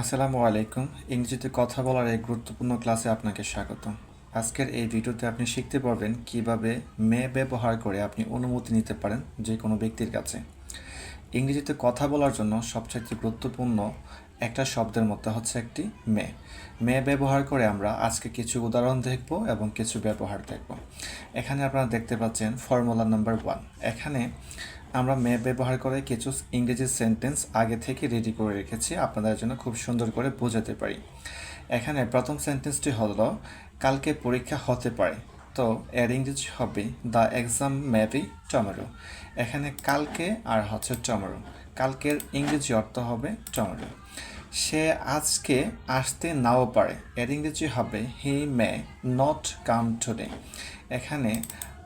আসসালামু আলাইকুম। ইংরেজিতে কথা বলার এই গুরুত্বপূর্ণ ক্লাসে আপনাকে স্বাগত। আজকের এই ভিডিওতে আপনি শিখতে পারবেন কীভাবে মে ব্যবহার করে আপনি অনুমতি নিতে পারেন যে কোনো ব্যক্তির কাছে। ইংরেজিতে কথা বলার জন্য সবচেয়ে গুরুত্বপূর্ণ একটা শব্দের মধ্যে হচ্ছে একটি মে। মে ব্যবহার করে আমরা আজকে কিছু উদাহরণ দেখব এবং কিছু ব্যবহার দেখব। এখানে আপনারা দেখতে পাচ্ছেন ফর্মুলা নাম্বার ওয়ান। এখানে আমরা ম্যাপ ব্যবহার করে কিছু ইংরেজি সেন্টেন্স আগে থেকে রেডি করে রেখেছি, আপনাদের জন্য খুব সুন্দর করে বোঝাতে পারি। এখানে প্রথম সেন্টেন্সটি হলো, কালকে পরীক্ষা হতে পারে। তো এর ইংরেজি হবে, the exam may be tomorrow এখানে কালকে আর হচ্ছে টমেটো কালকের ইংরেজি অর্থ হবে টমেটো সে আজকে আসতে নাও পারে। এর ইংরেজি হবে, হি মে নট কাম টুডে। এখানে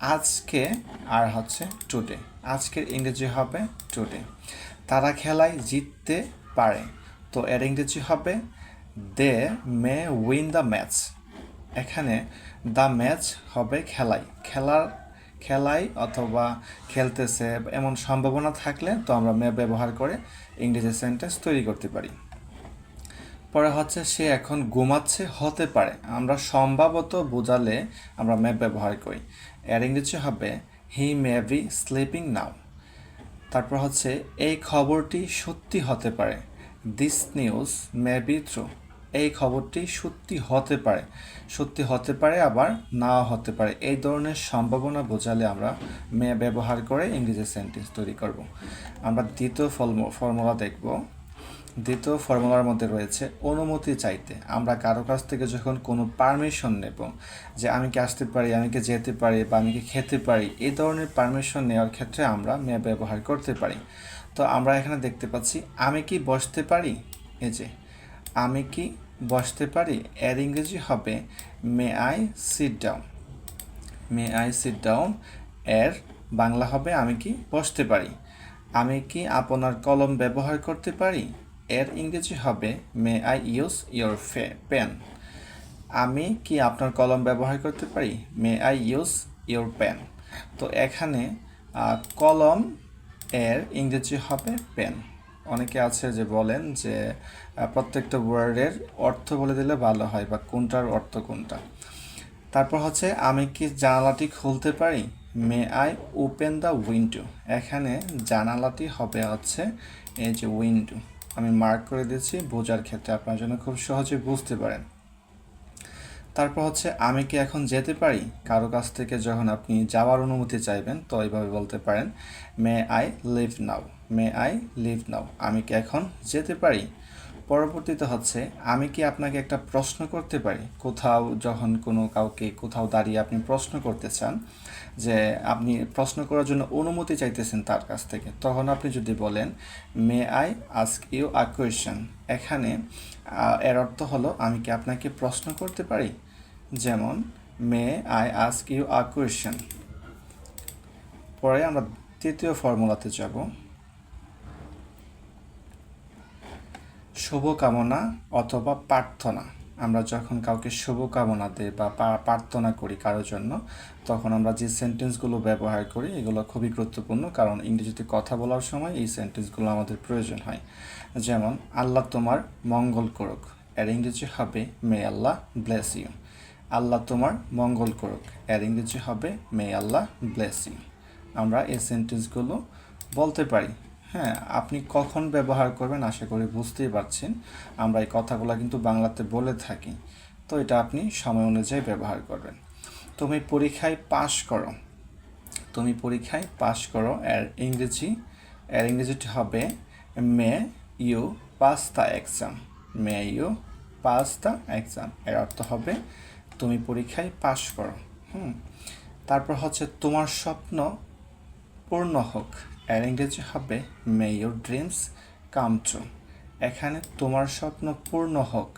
আজকে আর হচ্ছে টুডে আজকের ইংরেজি হবে টুডে তারা খেলায় জিততে পারে। তো এর ইংরেজি হবে they may win the match এখানে দ্য ম্যাচ হবে খেলাই। খেলার, খেলাই অথবা খেলতেছে এমন সম্ভাবনা থাকলে তো আমরা মে ব্যবহার করে ইংরেজি সেন্টেন্স তৈরি করতে পারি। পরে হচ্ছে, সে এখন ঘুমাচ্ছে, হতে পারে। আমরা সম্ভবত বোঝালে আমরা ম্যাপ ব্যবহার করি। এর ইংরেজি হবে হি মে বি স্লিপিং নাও তারপর হচ্ছে, এই খবরটি সত্যি হতে পারে। This news may be true এই খবরটি সত্যি হতে পারে। সত্যি হতে পারে, আবার নাও হতে পারে। এই ধরনের সম্ভাবনা বোঝালে আমরা মে ব্যবহার করে ইংরেজি সেন্টেন্স তৈরি করব। আমরা দ্বিতীয় ফর্মুলা দেখব। দ্বিতীয় ফর্মুলার মধ্যে রয়েছে অনুমতি চাইতে। আমরা কারও কাছ থেকে যখন কোনো পারমিশন নেব যে আমি কি আসতে পারি, আমি কি যেতে পারি বা আমি কি খেতে পারি, এই ধরনের পারমিশন নেওয়ার ক্ষেত্রে আমরা মে ব্যবহার করতে পারি। তো আমরা এখানে দেখতে পাচ্ছি, আমি কি বসতে পারি? এই যে, আমি কি বসতে পারি? এর ইংরেজি হবে may I sit down may I sit down এর বাংলা হবে, আমি কি বসতে পারি? আমি কি আপনার কলম ব্যবহার করতে পারি? এর ইংরেজি হবে may I use your pen আমি কি আপনার কলম ব্যবহার করতে পারি? May I use your pen তো এখানে কলম এর ইংরেজি হবে পেন অনেকে আছে যে বলেন যে প্রত্যেকটা ওয়ার্ডের অর্থ বলে দিলে ভালো হয় বা কোনটার অর্থ কোনটা। তারপর হচ্ছে, আমি কি জানালাটি খুলতে পারি? May I open the window এখানে জানালাটি হবে হচ্ছে, এই যে উইন্ডো আমি মার্ক করে দিয়েছি, বোঝার ক্ষেত্রে আপনার জন্য খুব সহজে বুঝতে পারেন। তারপর হচ্ছে, আমি কি এখন যেতে পারি? কারও কাছ থেকে যখন আপনি যাওয়ার অনুমতি চাইবেন, তো এইভাবে বলতে পারেন may I leave now may I leave now আমি কি এখন যেতে পারি? পরবর্তীতে হচ্ছে, আমি কি আপনাকে একটা প্রশ্ন করতে পারি? কোথাও যখন কোনো কাউকে কোথাও দাঁড়িয়ে আপনি প্রশ্ন করতে চান, যে আপনি প্রশ্ন করার জন্য অনুমতি চাইতেছেন তার কাছ থেকে, তখন আপনি যদি বলেন may I ask you a question এখানে এর অর্থ হলো, আমি কি আপনাকে প্রশ্ন করতে পারি? যেমন may I ask you a question পরে আমরা তৃতীয় ফর্মুলাতে যাব। শুভকামনা অথবা প্রার্থনা। আমরা যখন কাউকে শুভকামনা দিই বা প্রার্থনা করি কারোর জন্য, তখন আমরা যে সেন্টেন্সগুলো ব্যবহার করি, এগুলো খুবই গুরুত্বপূর্ণ কারণ ইংরেজিতে কথা বলার সময় এই সেন্টেন্সগুলো আমাদের প্রয়োজন হয়। যেমন, আল্লাহ তোমার মঙ্গল করুক। এর ইংরেজি হবে মে আল্লাহ ব্লেস ইউ আল্লাহ তোমার মঙ্গল করুক। এর ইংরেজি হবে মে আল্লাহ ব্লেস ইউ আমরা এই সেন্টেন্সগুলো বলতে পারি। হ্যাঁ আপনি কখন ব্যবহার করবেন আশা করি বুঝতেই পারছেন। আমরা এই কথাগুলো কিন্তু বাংলাতে বলে থাকি। তো এটা আপনি সময় অনুযায়ী ব্যবহার করবেন। তুমি পরীক্ষায় পাশ করো। তুমি পরীক্ষায় পাশ করো। এর ইংরেজি, এর ইংরেজিটি হবে, may you pass the exam. May you pass the exam. এর অর্থ হবে, তুমি পরীক্ষায় পাশ করো। হুম। তারপর হচ্ছে, তোমার স্বপ্ন পূর্ণ হোক। এর ইংরেজি হবে may your dreams come true এখানে তোমার স্বপ্ন পূর্ণ হোক।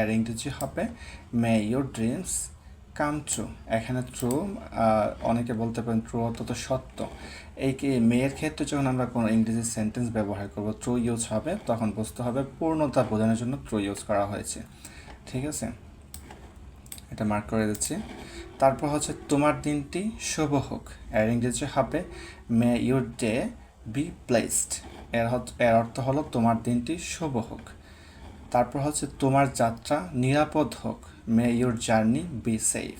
এর ইংরেজি হবে may your dreams come true এখানে ট্রু অনেকে বলতে পারেন ট্রু অর্থ সত্য। এই কি মেয়ের ক্ষেত্রে যখন আমরা কোনো ইংরেজি সেন্টেন্স ব্যবহার করব ট্রু ইউজ হবে, তখন বুঝতে হবে পূর্ণতা বোঝানোর জন্য ট্রু ইউজ করা হয়েছে। ঠিক আছে? এটা মার্ক করে দিচ্ছি। তারপর হচ্ছে তোমার দিনটি শুভ হোক। এর ইংরেজি হবে may your day be blessed এর এর অর্থ হলো তোমার দিনটি শুভ হোক। তারপর হচ্ছে তোমার যাত্রা নিরাপদ হোক। May your journey be safe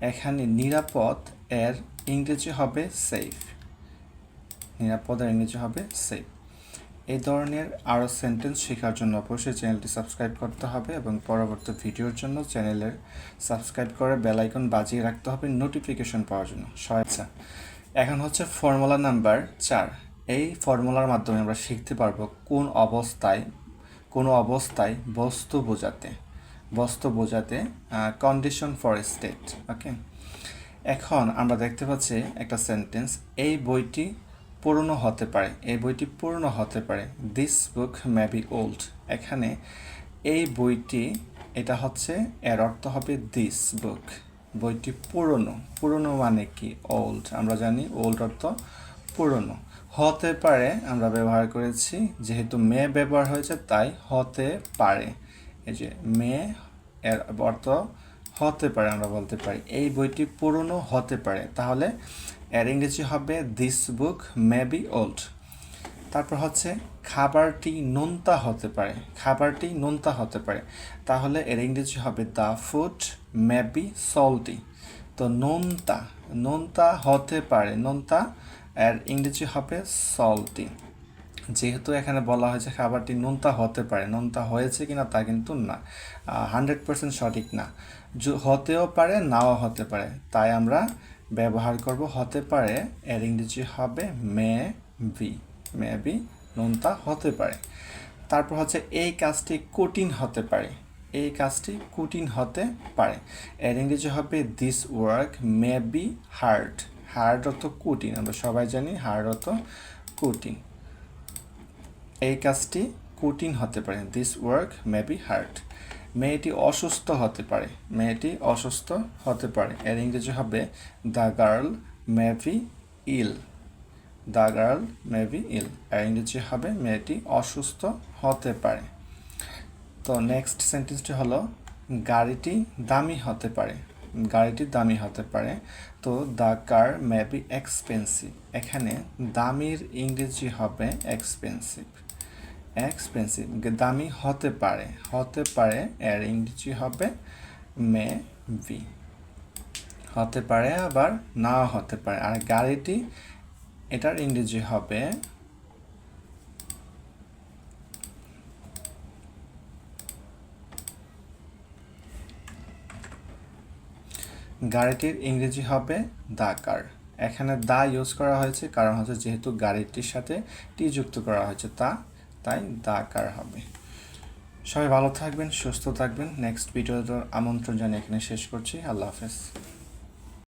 এখানে নিরাপদ এর ইংরেজি হবে সেফ নিরাপদ এর ইংরেজি হবে সেফ এই ধরনের আরও সেন্টেন্স শেখার জন্য অবশ্যই চ্যানেলটি সাবস্ক্রাইব করতে হবে এবং পরবর্তী ভিডিওর জন্য চ্যানেলের সাবস্ক্রাইব করে বেল আইকন বাজিয়ে রাখতে হবে নোটিফিকেশন পাওয়ার জন্য। সহায়তা এখন হচ্ছে ফর্মুলা নাম্বার চার। এই ফর্মুলার মাধ্যমে আমরা শিখতে পারব কোন অবস্থায়, কোনো অবস্থায় বস্তু বোঝাতে বস্তু বোঝাতে কন্ডিশন ফর স্টেট ওকে এখন আমরা দেখতে পাচ্ছি একটা সেন্টেন্স এই বইটি পুরনো হতে পারে। এই বইটি পুরনো হতে পারে। This book may be old এখানে এই বইটি, এটা হচ্ছে, এর অর্থ হবে দিস বুক বইটি পুরনো। পুরনো মানে কি? ওল্ড আমরা জানি ওল্ড অর্থ পুরনো। হতে পারে, আমরা ব্যবহার করেছি, যেহেতু মে ব্যবহার হয়েছে, তাই হতে পারে। এই যে মে, এর অর্থ হতে পারে, আমরা বলতে পারি। এই বইটি পুরনো হতে পারে। তাহলে এর ইংরেজি হবে this book may be old তারপর হচ্ছে, খাবারটি নোনতা হতে পারে, খাবারটি নোনতা হতে পারে। তাহলে এর ইংরেজি হবে the food may be salty তো নোনতা নোনতা হতে পারে, নোনতা, এর ইংরেজি হবে সল্টি যেহেতু এখানে বলা হয়েছে খাবারটি নোনতা হতে পারে, নোনতা হয়েছে কিনা তা কিন্তু না হান্ড্রেড পার্সেন্ট সঠিক না। হতেও পারে, নাও হতে পারে। তাই আমরা ব্যবহার করব, হতে পারে এর ইংরেজি হবে মে বি মে বি নোনতা হতে পারে। তারপর হচ্ছে এই কাজটি কঠিন হতে পারে, এই কাজটি কঠিন হতে পারে। এর ইংরেজি হবে this work may be hard hard অর্থ কঠিন, আমরা সবাই জানি হার্ড অর্থ কঠিন। এই কাজটি কঠিন হতে পারে this work may be hard মেয়েটি অসুস্থ হতে পারে। মেয়েটি অসুস্থ হতে পারে। এর ইংরেজি হবে the girl may be ill. The girl may be ill. এর ইংরেজি হবে মেয়েটি অসুস্থ হতে পারে। তো নেক্সট সেন্টেন্সটি হলো গাড়িটি দামি হতে পারে। গাড়িটি দামি হতে পারে। তো the car may be expensive. এখানে দামির ইংরেজি হবে এক্সপেন্সিভ। এক্সপেন্সিভ দামি হতে পারে হতে পারে এর ইংরেজি হবে মে বি। হতে পারে আবার না হতে পারে, আর গাড়িটি এটার ইংরেজি হবে গাড়িটির ইংরেজি হবে দা কার। এখানে দা ইউজ করা হয়েছে, কারণ হচ্ছে যেহেতু গাড়িটির সাথে টি যুক্ত করা হয়েছে, তা তাই দাকার হবে। সবাই ভালো থাকবেন, সুস্থ থাকবেন। নেক্সট ভিডিওর আমন্ত্রণ জানিয়ে এখানে শেষ করছি। আল্লাহ হাফেজ।